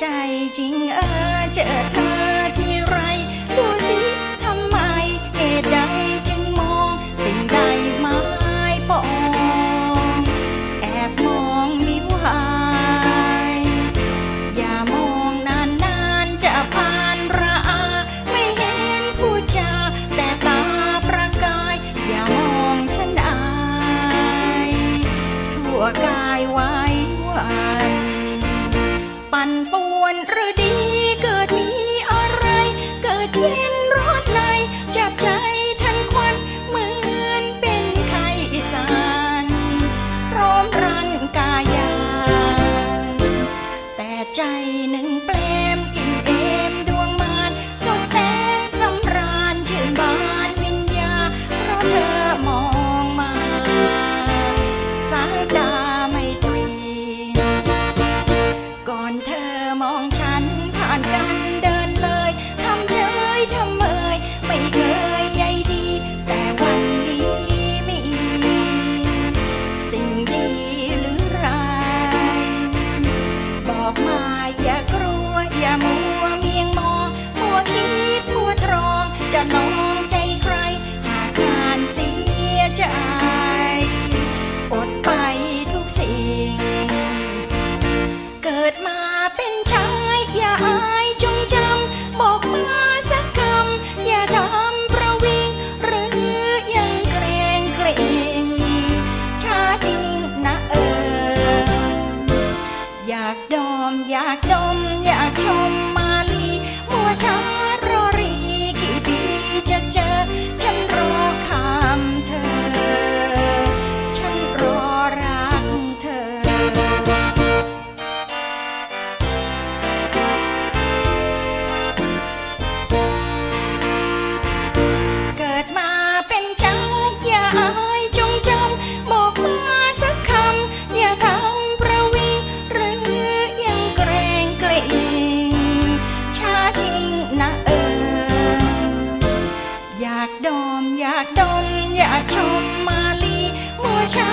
ใจจริงเออเจอ ป่วนหรือดี เกิดมีอะไร เกิดเย็นรถอนในจับใจ อย่ากลัวอย่ามัวเมียงมองมัวคิดมัวตรองจะนอน อยากดอมอยากดม อยากชมมาลีมัวช้ำ ดอมอยากดมอยากชมมาลีมัวช้า